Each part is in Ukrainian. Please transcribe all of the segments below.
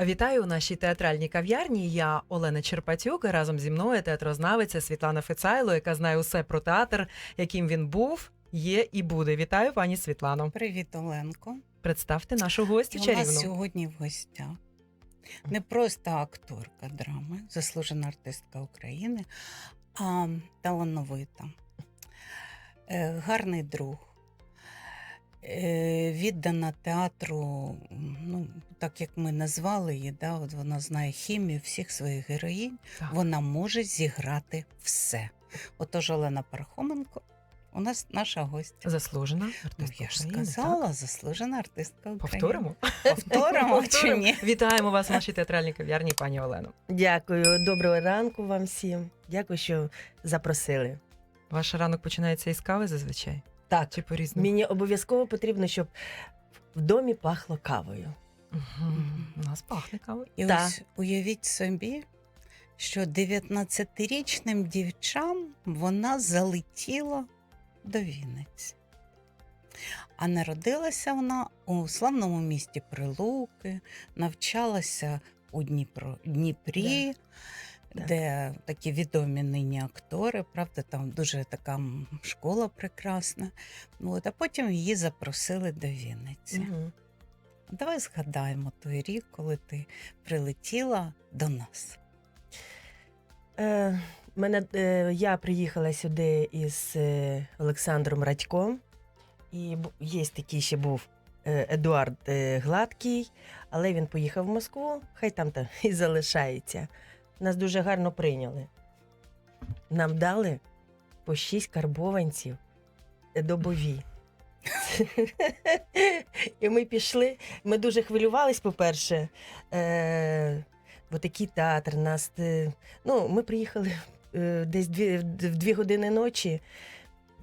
Вітаю у нашій театральній кав'ярні. Я Олена Черпатюк. Разом зі мною театрознавиця Світлана Фецайло, яка знає усе про театр, яким він був, є і буде. Вітаю, пані Світлано. Привіт, Оленко. Представте нашу гостю у нас сьогодні в гостях не просто акторка драми, заслужена артистка України, а талановита, е, гарний друг, віддана театру, ну, так як ми назвали її, да, от вона знає хімію всіх своїх героїнь, Так. вона може зіграти все. Отож, Олена Пархоменко у нас наша гостя. Заслужена Ну, артистка я ж України, сказала, заслужена артистка? України. Повторимо? Повторимо чи ні? Вітаємо вас в нашій театральній кав'ярні, пані Олено. Дякую, доброго ранку вам всім. Дякую, що запросили. Ваш ранок починається із кави зазвичай? Так, Чи по-різному? мені обов'язково потрібно, щоб в домі пахло кавою. Мгм. У нас пахне кавою. І Та. ось уявіть собі, що 19-річним дівчам вона залетіла до Вінниці. А народилася вона у славному місті Прилуки, навчалася у Дніпро, Дніпрі, Да. Де такі відомі нині актори, правда, там дуже така школа прекрасна. Ну, От, а потім її запросили до Вінниці. Мгм. Давай згадаємо той рік, коли ти прилетіла до нас. Е, мене, е, я приїхала сюди із е, Олександром Радьком. І є такий ще був е, Едуард е, Гладкий, але він поїхав в Москву, хай там та і залишається. Нас дуже гарно прийняли. Нам дали по шість карбованців добові. І ми пішли. Ми дуже хвилювались, по-перше. Е, бо такий театр нас. е, Ну, ми приїхали е, десь в дві години ночі.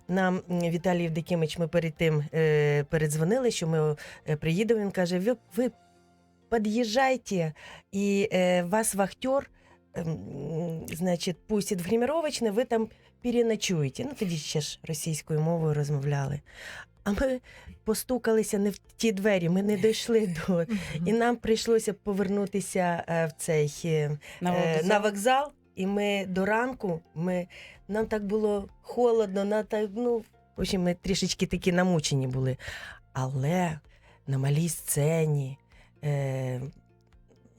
Нам Віталій Євдокимович, ми перед тим е, передзвонили, що ми е, приїдемо. Він каже: ви, ви під'їжджайте, і е, вас вахтер, значить, пустить в гримировочне, ви там переночуєте. Ну, тоді ще ж російською мовою розмовляли. А ми постукалися не в ті двері, ми не дійшли до. І нам прийшлося повернутися е, в цей е, На е, вокзал. на вокзал. І ми до ранку, ми, нам так було холодно, на так, ну, в общем, ми трішечки такі намучені були. Але на малій сцені е,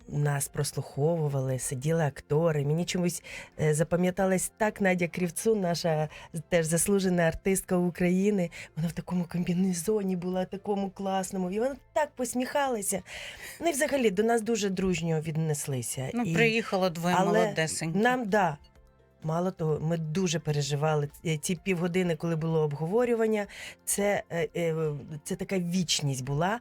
нас прослуховували, сиділи актори. Мені чомусь е, запам'яталась так Надя Крівцу, наша теж заслужена артистка України. Вона в такому комбінезоні була, такому класному. І вона так посміхалася. Ну і взагалі до нас дуже дружньо віднеслися. Ну, і приїхало двоє але молодесеньких. нам да. Мало того, ми дуже переживали Е, ці півгодини, коли було обговорювання. Це, е, е, це така вічність була.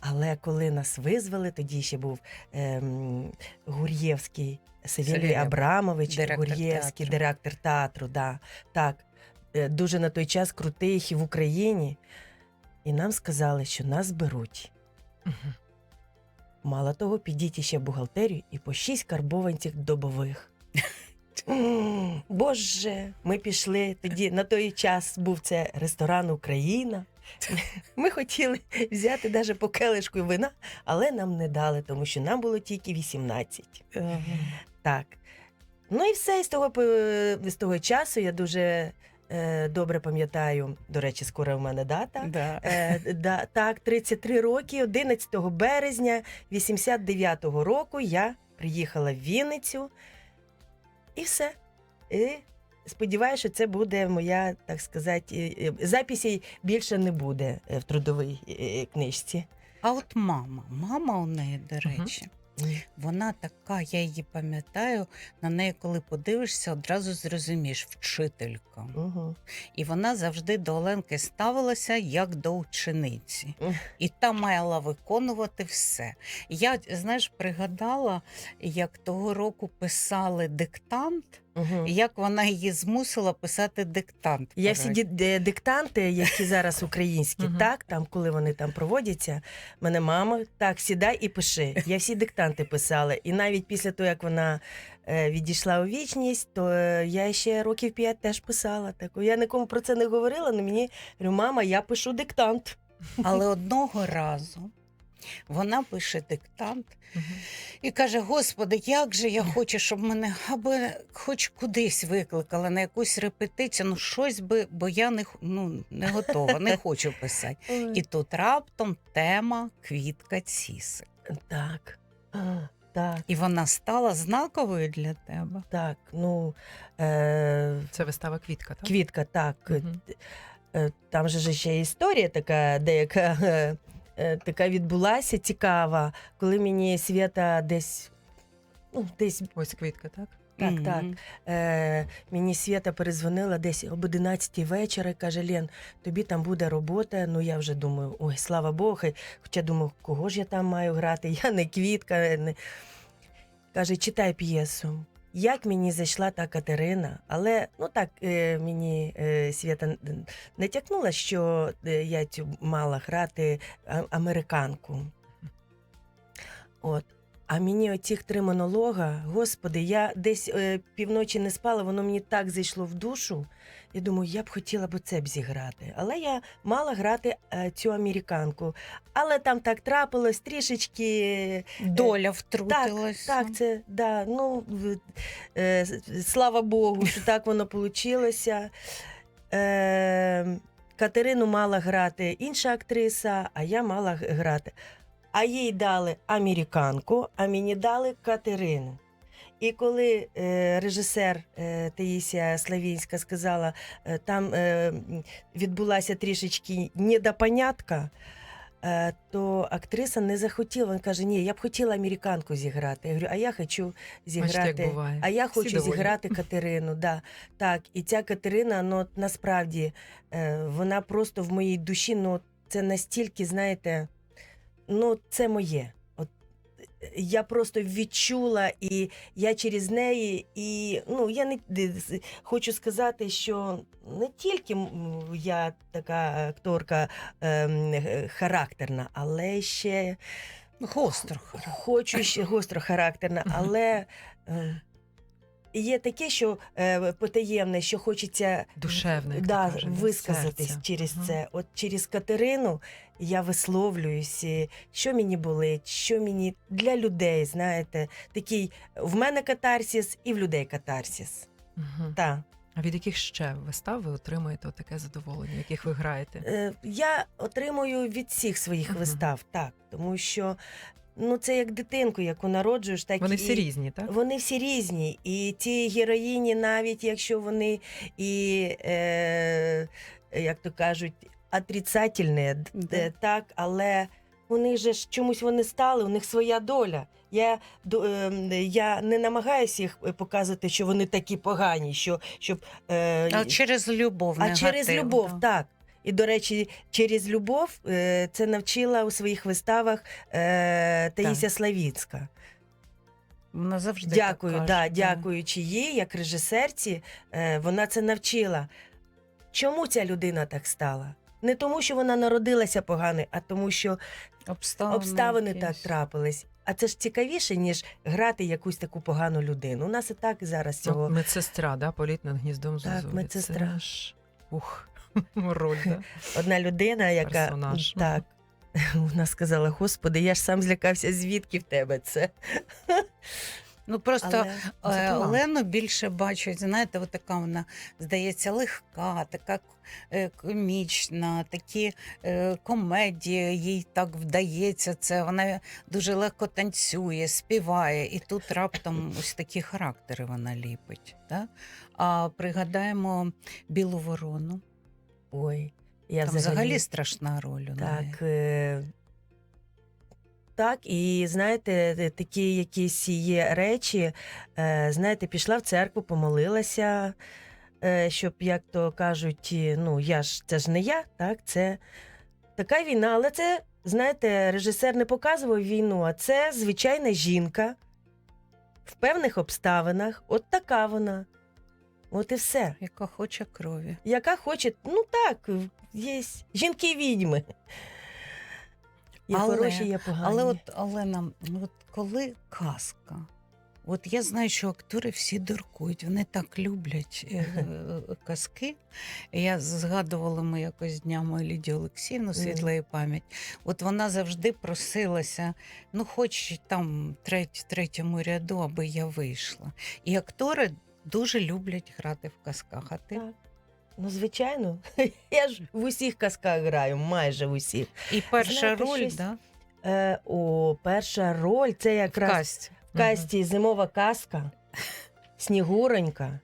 Але коли нас визвали, тоді ще був ем, Гур'євський Савілій Абрамович, директор Гур'євський театру. директор театру. Да, так, Е, дуже на той час крутий і в Україні. І нам сказали, що нас беруть. Мгм. Мало того, підіть ще в бухгалтерію і по шість карбованців добових. Боже, ми пішли тоді. На той час був це ресторан Україна. Ми хотіли взяти навіть по келишку вина, але нам не дали, тому що нам було тільки 18. Ага. Так. Ну і все, і з того, з того часу я дуже е, добре пам'ятаю. До речі, скоро в мене дата. Да. Е, да, так, 33 роки, 11 березня 89-го року я приїхала в Вінницю. І все. І сподіваюся, що це буде моя, так сказати, е, е, більше не буде е, в трудовій книжці. А от мама, мама у неї, до речі, вона така, я її пам'ятаю, на неї, коли подивишся, одразу зрозумієш, вчителька. Угу. І вона завжди до Оленки ставилася як до учениці. Мгм. І та мала виконувати все. Я, знаєш, пригадала, як того року писали диктант, Угу. і як вона її змусила писати диктант. Я всі ді- де- диктанти, які зараз українські, Мгм. так, там, коли вони там проводяться, мене мама, так, сідай і пиши. Я всі диктанти писала. І навіть після того, як вона е, відійшла у вічність, то е, я ще років п'ять теж писала. Так. Я нікому про це не говорила, але мені говорю, мама, я пишу диктант. Але одного разу Вона пише диктант Мгм. і каже: Господи, як же я хочу, щоб мене аби хоч кудись викликали на якусь репетицію, ну щось би, бо я не, ну, не готова, не хочу писати. І тут раптом тема квітка ціси. Так. Так, І вона стала знаковою для тебе. так. Ну, е, Це вистава квітка, так? квітка, так. Е, Там же ж ще історія така, деяка е, така відбулася цікава, коли мені Свята десь, ну, десь Ось квітка, так? Так, Мгм. так. Е, мені Свята перезвонила десь об 11 вечора і каже: Лен, тобі там буде робота. Ну я вже думаю, ой, слава Богу. Хоча думаю, кого ж я там маю грати? Я не квітка. Не... Каже, читай п'єсу. Як мені зайшла та Катерина, але ну так е, мені е, Свята не тякнула, що е, я цю мала грати американку. От. А мені оцих три монолога, господи, я десь е, півночі не спала, воно мені так зайшло в душу. Я думаю, я б хотіла б це б зіграти. Але я мала грати е, цю американку. Але там так трапилось трішечки. Доля втрутилася. Так, це да, ну е, слава Богу, що так воно вийшло. Е, Катерину мала грати інша актриса, а я мала грати. А їй дали американку, а мені дали Катерину. І коли е, режисер е, Таїсія Славінська сказала, е, там е, відбулася трішечки недопонятка, е, то актриса не захотіла. Вона каже: Ні, я б хотіла американку зіграти. Я говорю, а я хочу Бачите, зіграти. буває. А я хочу довольні. зіграти Катерину. Да. Так, і ця Катерина, ну насправді е, вона просто в моїй душі, ну це настільки, знаєте, ну це моє. От я просто відчула, і я через неї, і ну я не хочу сказати, що не тільки я така акторка е, характерна, але ще Гостро. хочу ще гостро характерна, але е, є таке, що е, потаємне, що хочеться Душевне, да, кажуть, висказатись серця. через Ага. це. От через Катерину я висловлююсь, що мені болить, що мені для людей, знаєте, такий в мене катарсіс і в людей катарсіс. Мгм. Та. А від яких ще вистав ви отримуєте таке задоволення, яких ви граєте? Е, я отримую від всіх своїх Мгм. вистав, так, тому що ну, це як дитинку, яку народжуєш, так Вони і... всі різні, так? Вони всі різні. І ті героїні, навіть якщо вони і, е, як то кажуть, отрицательні, Да. е, так, але них же ж чомусь вони стали, у них своя доля. Я, ем, я не намагаюся їх показувати, що вони такі погані, що, щоб, е, А через любов. а через любов, да. так. І, до речі, через любов е, це навчила у своїх виставах е, Таїся Славіцька. Вона завжди Дякую, так да, дякуючи їй, як режисерці, е, вона це навчила. Чому ця людина так стала? Не тому, що вона народилася поганою, а тому, що Обставини, обставини так трапились. А це ж цікавіше, ніж грати якусь таку погану людину. У нас і так зараз цього. От медсестра, да, політ над гніздом Так, медсестра. Це ух, роль, да? Одна людина, яка Персонаж. так. Вона сказала: Господи, я ж сам злякався, звідки в тебе це? Ну просто Але Е. Олену більше бачать, знаєте, от така вона здається легка, така е, комічна, такі е, комедії, їй так вдається це. Вона дуже легко танцює, співає, і тут раптом ось такі характери вона ліпить. Да? А пригадаємо Білу ворону. Ой, я Там взагалі страшна роль у неї. Так, е, так, і знаєте, е, такі якісь є речі. Е, знаєте, пішла в церкву, помолилася, е, щоб, як то кажуть, ну я ж це ж не я, так, це така війна, але це, знаєте, режисер не показував війну, а це звичайна жінка в певних обставинах. От така вона. От і все. Яка хоче крові. Яка хоче, ну так, є жінки відьми. Є Але- хороші, є погані. Але от Олена, от коли казка, От я знаю, що актори всі дуркують, вони так люблять е, е, казки. Я згадувала ми якось днями Лідію Олексіївну, світла її пам'ять. От вона завжди просилася, ну, хоч там треть, третьому ряду, аби я вийшла. І актори дуже люблять грати в казках. А ти? Так. Ну, звичайно, я ж в усіх казках граю, майже в усіх. І перша Знаєте, роль, щось да? Е, о, перша роль це в якраз касті. в касті зимова казка, Снігуронька.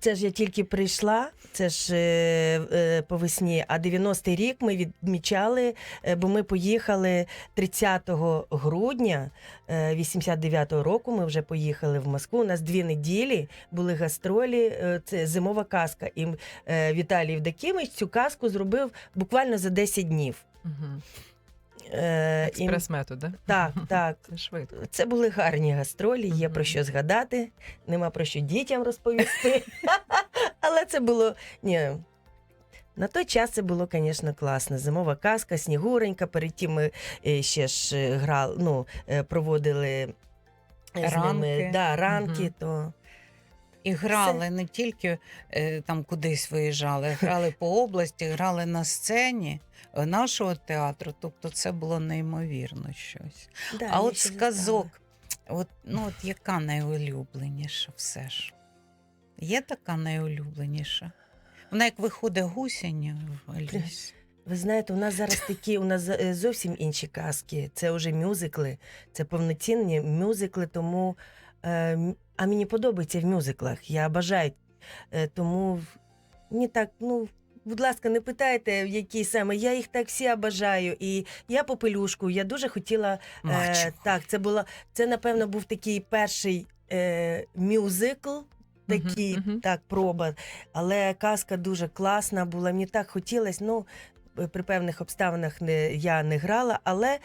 Це ж я тільки прийшла, це ж е, е, по весні. А 90-й рік ми відмічали, е, бо ми поїхали 30 грудня е, 89-го року. Ми вже поїхали в Москву. У нас дві неділі були гастролі. е, Це зимова казка. І е, Віталій Євдокимович цю казку зробив буквально за 10 днів. Мгм. Е, Експрес-метод, да? Так, так. Це швидко. Це були гарні гастролі, є про що згадати, нема про що дітям розповісти. Але це було. Ні. На той час це було, звісно, класно. Зимова казка, снігуренька. Перед тим ми е, ще ж е, грали, ну, проводили е, з ними Ранки. да, ранки, Мгм. то І грали не тільки е, там кудись виїжджали, грали по області, грали на сцені е, нашого театру. Тобто це було неймовірно щось. да, а от з от, ну, от яка найулюбленіша все ж? Є така найулюбленіша? Вона як виходить гусіння в ліс. Ви знаєте, у нас зараз такі, у нас е, зовсім інші казки. Це вже мюзикли, це повноцінні мюзикли, тому е, а мені подобається в мюзиклах. Я бажаю. Е, тому мені так, ну. Будь ласка, не питайте, в який саме. Я їх так всі бажаю. І я попелюшку, я дуже хотіла. Е, так, це була це, напевно, був такий перший е, мюзикл. Такий, мгм. так, проба. Але казка дуже класна була. Мені так хотілося. Ну, при певних обставинах не, я не грала, але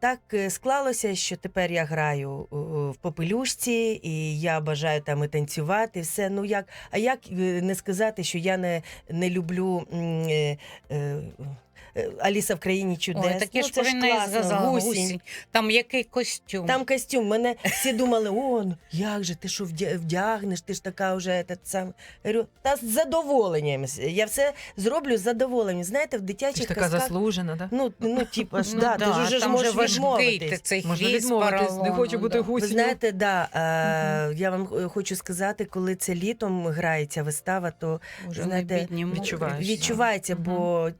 так е, склалося, що тепер я граю о, о, в попелюшці, і я бажаю там і танцювати. Все. Ну як, а як е, не сказати, що я не, не люблю е, е, е, Аліса в країні чудес. Ой, таке ну, ж це про класно. сказала Гусінь. гусінь. Там який костюм? Там костюм. Мене всі думали, о, як же ти що вдягнеш, ти ж така вже этот сам. Говорю, та з задоволенням. Я все зроблю з задоволенням. Знаєте, в Ти дитячих ж така казках, заслужена, да? ну, ну, типа ж, Ну да, ти ж уже ж можеш відмовитись. цей Можна відмовитись, не хочу бути да. гусінню. Ви знаєте, да, е, я вам е, хочу сказати, коли це літом грається вистава, то Уже знаєте, відчувається, Мгм. бо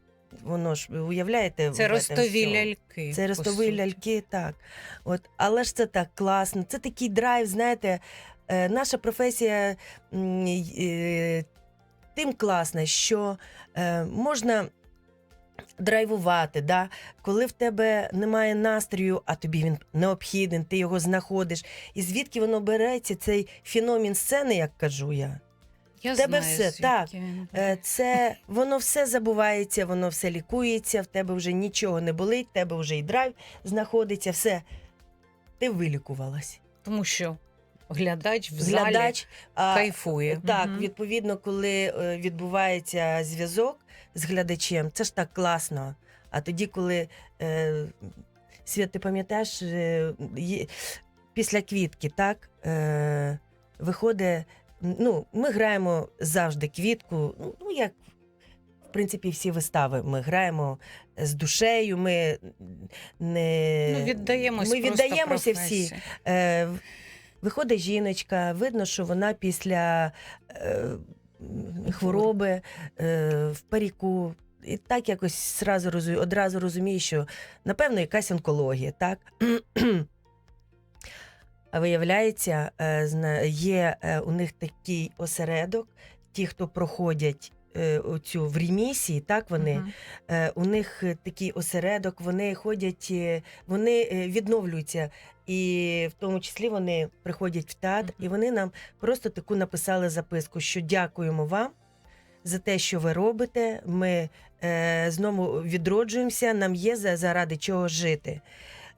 воно ж ви уявляєте, Це ростові ляльки. Це ростові суті. ляльки, так. От, але ж це так класно. Це такий драйв, знаєте, е, наша професія е, тим класна, що е, можна. Драйвувати, да? коли в тебе немає настрою, а тобі він необхіден, ти його знаходиш. І звідки воно береться, цей феномен сцени, як кажу я. Я тебе знаю, все, звідки так. він. Е, Це воно все забувається, воно все лікується, в тебе вже нічого не болить, в тебе вже і драйв знаходиться, все. Ти вилікувалась. Тому що глядач в залі Глядач, а, кайфує. так, Мгм. відповідно, коли е, відбувається зв'язок з глядачем, це ж так класно. А тоді, коли е, Свят, ти пам'ятаєш, е, є- після квітки, так, е, виходить, ну, ми граємо завжди квітку, ну, ну, як. В принципі, всі вистави ми граємо з душею. Ми не Ну, віддаємось ми віддаємося всі. Е, виходить жіночка, видно, що вона після е, хвороби е, в паріку. І так якось сразу розу- одразу розуміє, що напевно якась онкологія, так? Виявляється, е, є е, у них такий осередок, ті, хто проходять е, оцю в ремісії, так вони Мгм. Е, у них такий осередок, вони ходять, вони відновлюються. І в тому числі вони приходять в театр, Мгм. і вони нам просто таку написали записку, що дякуємо вам за те, що ви робите. Ми е, знову відроджуємося, нам є заради чого жити.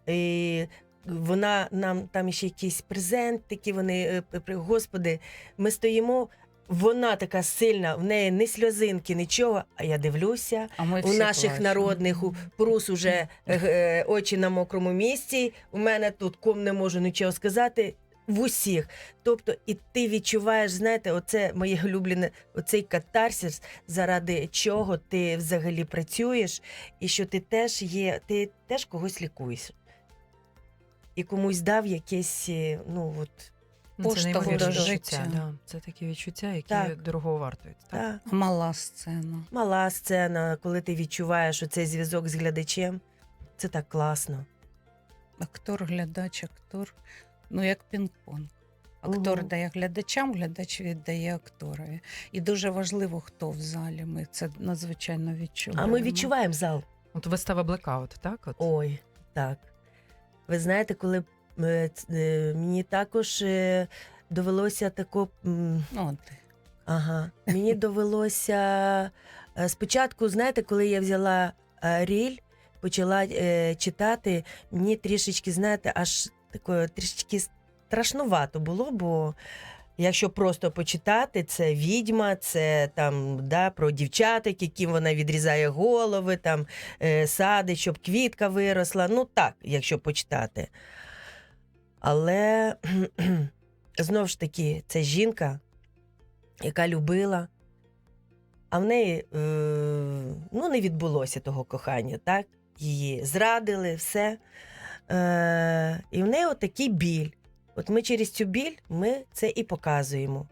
І вона нам там ще якийсь презент, такі вони, е, господи, ми стоїмо. Вона така сильна, в неї ні сльозинки, нічого. А я дивлюся, А ми у наших плачемо. народних у прус уже е, е, очі на мокрому місці. У мене тут ком не можу нічого сказати. в усіх. Тобто, і ти відчуваєш, знаєте, оце моє улюблене, оцей катарсис, заради чого ти взагалі працюєш, і що ти теж є, ти теж когось лікуєш. І комусь дав якесь, е, ну от, Ну, Це неймовірне життя. Да. Це такі відчуття, які Так. дорого вартують. Так? та, Мала сцена. мала сцена, коли ти відчуваєш оцей зв'язок з глядачем. Це так класно. Актор, глядач, актор. Ну, як пінг-понг. Актор Мгм. дає глядачам, глядач віддає акторові. І дуже важливо, хто в залі. Ми це надзвичайно відчуваємо. А ми відчуваємо зал. От вистава Блекаут, так? От? Ой, так. Ви знаєте, коли е, е, мені також е, довелося тако. Ну, от. Ага. Мені довелося спочатку, знаєте, коли я взяла ріль, почала читати, мені трішечки, знаєте, аж такою трішечки страшнувато було, бо. Якщо просто почитати, це відьма, це там да, про дівчаток, яким вона відрізає голови, там е, садить, щоб квітка виросла. Ну так, якщо почитати. Але знову ж таки, це жінка, яка любила, а в неї е, ну, не відбулося того кохання, так? Її зрадили, все. Е, і в неї отакий біль. От ми через цю біль ми це і показуємо.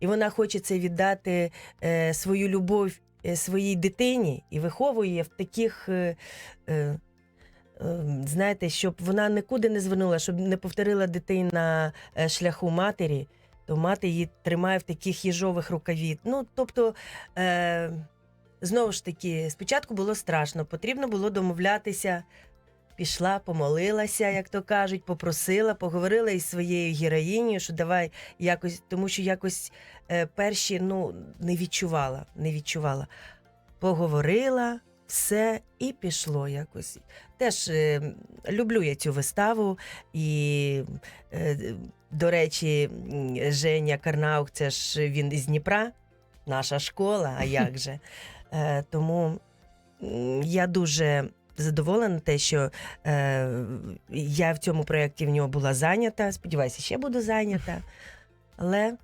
І вона хоче це віддати е, свою любов е, своїй дитині і виховує в таких. Е, е, е, знаєте, щоб вона нікуди не звернула, щоб не повторила дитина е, шляху матері, то мати її тримає в таких їжових рукавіт. Ну, тобто, е, знову ж таки, спочатку було страшно, потрібно було домовлятися. Пішла, помолилася, як то кажуть, попросила, поговорила із своєю героїнею, що давай якось, тому що якось е, перші ну, не відчувала, не відчувала. Поговорила, все і пішло якось. Теж е, люблю я цю виставу. І, е, до речі, Женя Карнаух, це ж він із Дніпра, наша школа, а як же. Е, тому я дуже задоволена те, що е, я в цьому проєкті в нього була зайнята. Сподіваюся, ще буду зайнята. Але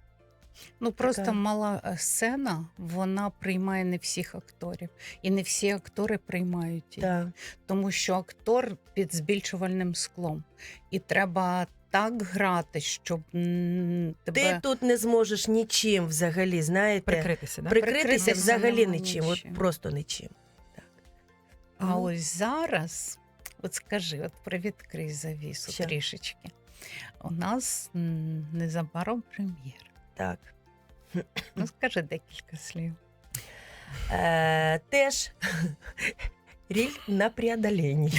Ну просто Така. мала е, сцена, вона приймає не всіх акторів, і не всі актори приймають її, та, тому що актор під збільшувальним склом, і треба так грати, щоб тебе ти тут не зможеш нічим взагалі, знаєте, Прикритися, да? прикритися Прикритися взагалі нічим, нічим. от просто нічим. А ось зараз, от скажи, от привідкрий завісу Що? трішечки. У нас м, незабаром прем'єр. Так. Ну скажи декілька слів. Е, теж ріль на преодолінні.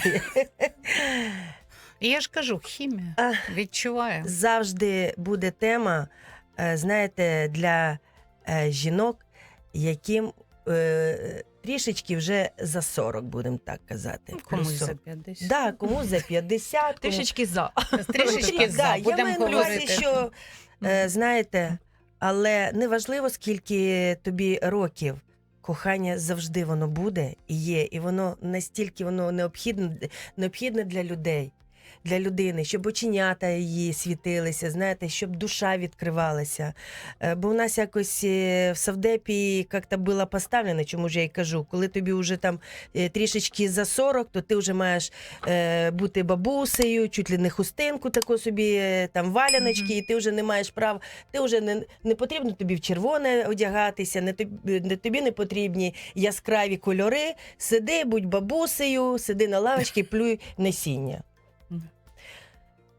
І я ж кажу, хімія А, відчуваю. Завжди буде тема, е, знаєте, для е, жінок, яким е, трішечки вже за 40, будемо так казати. Ну, Комусь за 50. Да, комусь за 50. кому- Трішечки за. Трішечки Да, я маю на увазі, що е, знаєте, але неважливо, скільки тобі років. Кохання завжди воно буде і є, і воно настільки воно необхідне, необхідне для людей, для людини, щоб оченята її світилися, знаєте, щоб душа відкривалася. Е, Бо у нас якось е, в Савдепі як-то було поставлено, чому ж я й кажу, коли тобі вже там е, трішечки за 40, то ти вже маєш бути бабусею, чуть ли не хустинку таку собі, там валяночки, і ти вже не маєш прав, ти вже не, не потрібно тобі в червоне одягатися, не тобі, не тобі не потрібні яскраві кольори. Сиди, будь бабусею, сиди на лавочці, плюй насіння.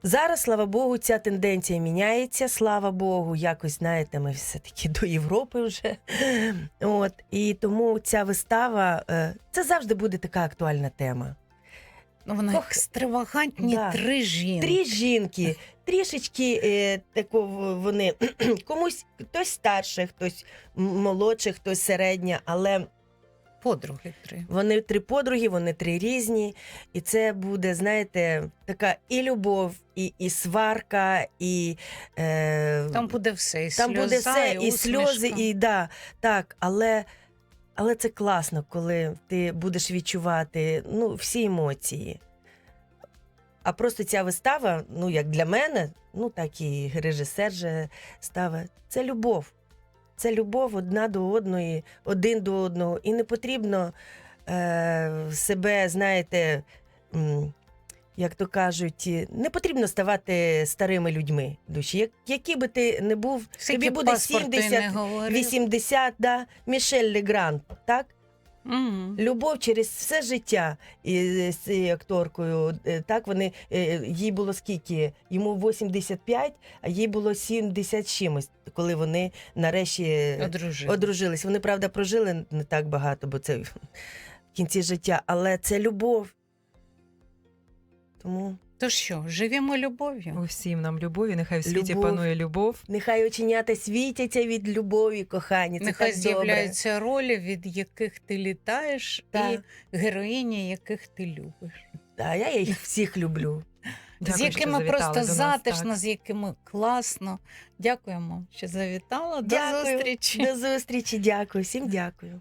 Зараз, слава Богу, ця тенденція міняється. Слава Богу, якось знаєте, ми все-таки до Європи вже. От і тому ця вистава е, це завжди буде така актуальна тема. Ну, вона екстравагантні Да. три жінки. Три жінки, трішечки е, тако вони комусь хтось старше, хтось м- молодший, хтось середня, але Подруги три. вони три подруги, вони три різні. І це буде, знаєте, така і любов, і, і сварка, і е, Там буде все. І там сльоза, буде все, і, усмішка. сльози, і да, так, але. Але це класно, коли ти будеш відчувати ну, всі емоції. А просто ця вистава, ну як для мене, ну так і режисер же ставить, це любов. Це любов одна до одної, один до одного. І не потрібно е, себе, знаєте, як то кажуть, не потрібно ставати старими людьми душі. Як, які би ти не був, Скільки тобі буде паспорту 70, 80, да? Мішель Легран, так? Мгм. Любов через все життя з цією акторкою. е, Так вони е, їй було скільки? Йому 85, а їй було 70 чимось, коли вони нарешті Одружили. одружились. Вони, правда, прожили не так багато, бо це в кінці життя, але це любов. Тому То що, живімо любов'ю? Усім нам любові, нехай в світі Любов. панує любов. нехай оченята світяться від любові, кохані. Це Нехай так добре. з'являються ролі, від яких ти літаєш, Так. і героїні, яких ти любиш. Та, я їх всіх люблю. Дякую, з що якими завітали просто до нас, затишно, так. з якими класно. Дякуємо, що завітала. До зустрічі. До зустрічі, дякую. Всім дякую.